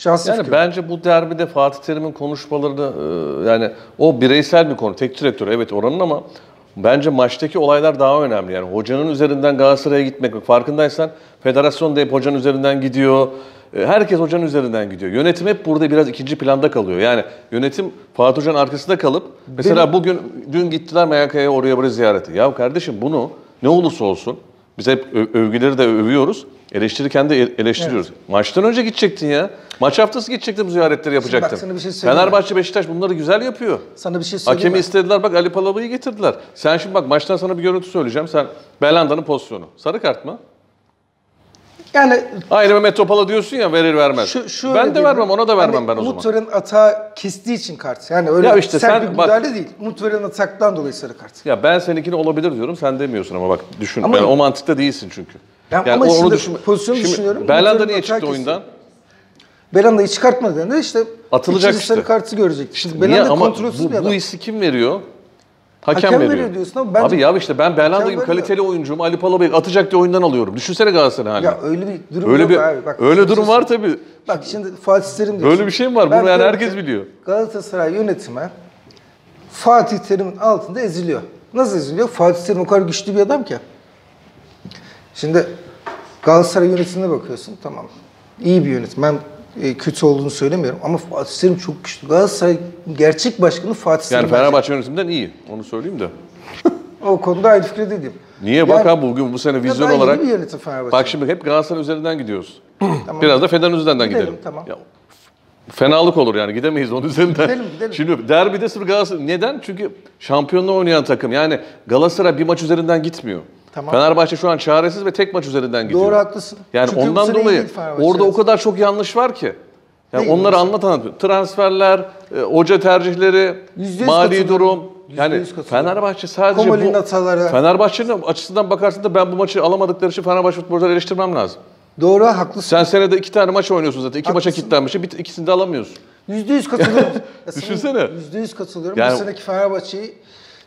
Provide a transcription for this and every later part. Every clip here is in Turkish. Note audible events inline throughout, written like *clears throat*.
Şahsi Yani fikrim. bence bu derbide Fatih Terim'in konuşmalarını e, yani o bireysel bir konu. Tek direktör evet oranın ama bence maçtaki olaylar daha önemli. Yani hocanın üzerinden Galatasaray'a gitmek. Farkındaysan federasyon da hep hocanın üzerinden gidiyor. E, Herkes hocanın üzerinden gidiyor. Yönetim hep burada biraz ikinci planda kalıyor. Yani yönetim Fatih Hoca'nın arkasında kalıp mesela bugün dün gittiler MYK'ya oraya buraya ziyarete. Ya kardeşim bunu ne olursa olsun biz hep övgüleri de övüyoruz. Eleştirirken de e- eleştiriyoruz. Maçtan önce gidecektin ya. Maç haftası gidecektin bu ziyaretleri yapacaktın. sana bir şey söyleyeyim? Fenerbahçe, Beşiktaş bunları güzel yapıyor. Sana bir şey söyleyeyim Hakemi mi? istediler bak Ali Palaba'yı getirdiler. Sen şimdi bak maçtan sana bir görüntü söyleyeceğim. Sen Belanda'nın pozisyonu. Sarı kart mı? Yani Aynı Mehmet Topal'a diyorsun ya verir vermez. şu, şu ben de vermem ona da vermem ben o zaman. Umut Tören atağı kestiği için kart. Yani öyle Ya işte sen bir bak- müdahale değil. Umut Tören'in ataktan dolayı sarı kart. Ya ben seninkini olabilir diyorum sen demiyorsun ama bak düşün. Ama- yani o mantıkta değilsin çünkü. Ya ama o- şimdi düşün- pozisyonu Şimdi düşünüyorum. Belanda niye çıktı atağı oyundan? Belanda'yı çıkartmadığında işte Atılacak sarı kartı görecek. Niye Belanda kontrolsüz bu, bir adam. bu hissi kim veriyor? Hakem, Hakem veriyor. veriyor diyorsun ama bence- Abi ya işte ben gibi veriyor. kaliteli oyuncum Ali Palabey'i atacak diye oyundan alıyorum. Düşünsene Galatasaray halini. Ya öyle bir durum öyle yok bir abi. Bak, öyle durum var tabii. Bak şimdi Fatih Terim diyorsun. Böyle bir şey mi var? Ben Bunu yani herkes biliyor. Galatasaray yönetimi Fatih Terim'in altında eziliyor. Nasıl eziliyor? Fatih Terim o kadar güçlü bir adam ki. Şimdi Galatasaray yönetimine bakıyorsun. Tamam. İyi bir yönetim. Ben kötü olduğunu söylemiyorum ama Fatih Terim çok güçlü. Galatasaray gerçek başkanı Fatih Terim. Yani. Fenerbahçe yönetiminden iyi. Onu söyleyeyim de. *laughs* O konuda aynı fikirde değilim. Niye? Bak Yani- abi bugün bu sene vizyon olarak. Bak şimdi hep Galatasaray üzerinden gidiyoruz. *clears throat* Biraz da Fener üzerinden Gidelim, gidelim. tamam. Ya, fenalık olur yani gidemeyiz onun üzerinden. Gidelim, gidelim. Şimdi derbide sırf Galatasaray. Neden? Çünkü şampiyonluğu oynayan takım. Yani Galatasaray bir maç üzerinden gitmiyor. Tamam. Fenerbahçe şu an çaresiz ve tek maç üzerinden gidiyor. Doğru haklısın. Yani Çünkü ondan dolayı orada o kadar çok yanlış var ki. Yani Değil onları anlat anlat. Transferler, e, hoca tercihleri, mali durum. Yani. Fenerbahçe sadece Komoli'nin bu hataları. Fenerbahçe'nin açısından bakarsın da ben bu maçı alamadıkları için Fenerbahçe futbolcuları eleştirmem lazım. Doğru haklısın. Sen senede iki tane maç oynuyorsun zaten. İki maça Haklısın. kilitlenmişsin. Bir, ikisini de alamıyorsun. Yüzde yüz katılıyorum. Ya *laughs* sana Düşünsene. Yüzde yüz katılıyorum. Yani- bu seneki Fenerbahçe'yi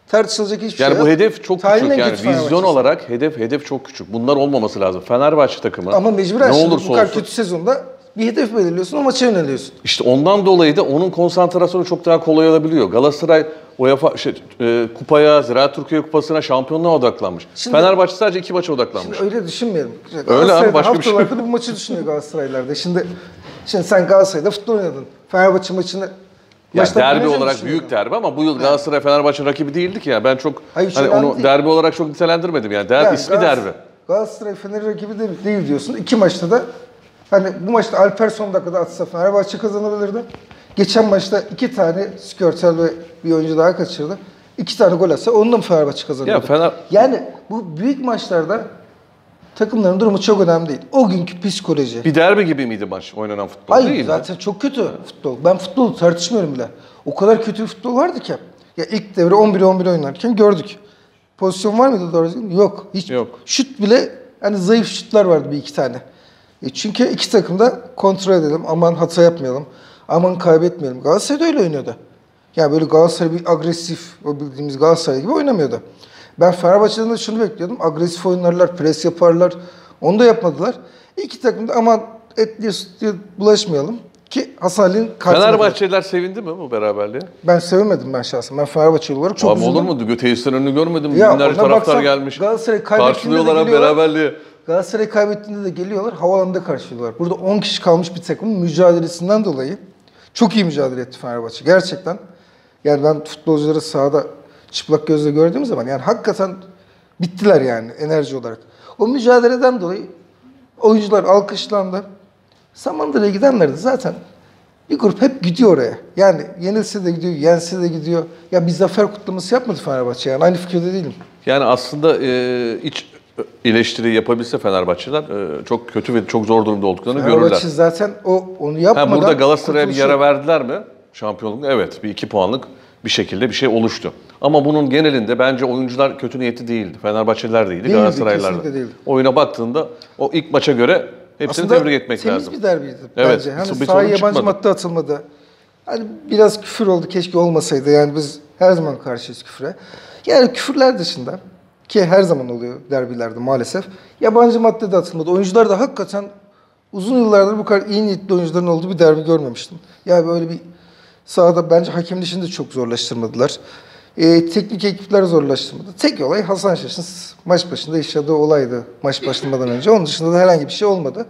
tartışılacak hiçbir Yani şey bu yok. hedef çok Tarihin küçük yani vizyon olarak hedef hedef çok küçük. Bunlar olmaması lazım. Fenerbahçe takımı Ama mecburen ne olursa bu kadar olsun. kötü sezonda bir hedef belirliyorsun o maça yöneliyorsun. İşte ondan dolayı da onun konsantrasyonu çok daha kolay olabiliyor. Galatasaray UEFA şey, e, kupaya, Ziraat Türkiye Kupası'na, şampiyonluğa odaklanmış. Şimdi- Fenerbahçe sadece iki maça odaklanmış. Şimdi öyle düşünmeyelim. abi, Galatasaray'da başka bir şey haftalardır bu maçı düşünüyor Galatasaraylılar da. Şimdi, şimdi sen Galatasaray'da futbol oynadın. Fenerbahçe maçını Ya maçtan derbi olarak büyük derbi ama bu yıl Galatasaray Fenerbahçe rakibi değildi ki ya. Ben çok Hayır, hani şöyle onu değil. derbi olarak çok nitelendirmedim yani. Der, Yani ismi Galatasaray- derbi. Galatasaray Fener rakibi de değil diyorsun. İki maçta da hani bu maçta Alper son dakikada atsa Fenerbahçe kazanabilirdi. Geçen maçta iki tane Skörtel ve bir oyuncu daha kaçırdı. İki tane gol atsa onunla mı Fenerbahçe kazanırdı? Ya Fener Yani bu büyük maçlarda takımların durumu çok önemli değil. O günkü psikoloji. bir derbi gibi miydi maç oynanan futbol Hayır değil. zaten çok kötü futbol. Ben futbolu tartışmıyorum bile. O kadar kötü futbol vardı ki. Ya ilk devre 11-11 oynarken gördük. Pozisyon var mıydı doğru düzgün? Yok. Hiç Yok. Şut bile hani zayıf şutlar vardı bir iki tane. E çünkü iki takım da kontrol edelim. Aman hata yapmayalım. Aman kaybetmeyelim. Galatasaray da öyle oynuyordu. Yani böyle Galatasaray bir agresif, o bildiğimiz Galatasaray gibi oynamıyordu. Ben Fenerbahçe'den de şunu bekliyordum. Agresif oynarlar, pres yaparlar. Onu da yapmadılar. İki takım da aman etliye sütlüye bulaşmayalım. Ki Hasan Ali'nin kartına Fenerbahçeliler sevindi mi bu beraberliğe? ben sevemedim ben şahsen. Ben Fenerbahçeli olarak çok Abi üzüldüm. olur mu? Tesislerin önünü görmedim. Ya Binlerce taraftar gelmiş. Galatasaray kaybettiğinde de beraberliği. Galatasaray kaybettiğinde de geliyorlar, havalanında karşılıyorlar. Burada 10 kişi kalmış bir takımın mücadelesinden dolayı çok iyi mücadele etti Fenerbahçe. Gerçekten. Yani ben futbolcuları sahada çıplak gözle gördüğüm zaman yani hakikaten bittiler yani enerji olarak. O mücadeleden dolayı oyuncular alkışlandı. Samandıra'ya gidenler de zaten bir grup hep gidiyor oraya. Yani yenilse de gidiyor, yense de gidiyor. Ya bir zafer kutlaması yapmadı Fenerbahçe yani. Aynı fikirde değilim. Yani aslında e, iç eleştiri yapabilse Fenerbahçeler e, çok kötü ve çok zor durumda olduklarını görürler. Fenerbahçe zaten o onu Ha, yapmadan burada Galatasaray'a bir yara verdiler mi? Şampiyonluk evet bir iki puanlık bir şekilde bir şey oluştu. Ama bunun genelinde bence oyuncular kötü niyeti değildi. Fenerbahçeliler değildi, Değildi, Galatasaraylılar da. değildi. Oyuna baktığında o ilk maça göre hepsini Aslında tebrik etmek temiz lazım. bir derbiydi Evet, bence. Hani sahaya yabancı çıkmadı. madde atılmadı. Hani biraz küfür oldu keşke olmasaydı. Yani biz her zaman karşıyız küfüre. Yani küfürler dışında ki her zaman oluyor derbilerde maalesef. Yabancı madde de atılmadı. Oyuncular da hakikaten uzun yıllardır bu kadar iyi niyetli oyuncuların olduğu bir derbi görmemiştim. Ya böyle bir sahada bence hakem işini de çok zorlaştırmadılar. Ee, teknik ekipler zorlaştırmadı. Tek olay Hasan Şaş'ın maç başında yaşadığı olaydı maç başlamadan önce. Onun dışında da herhangi bir şey olmadı.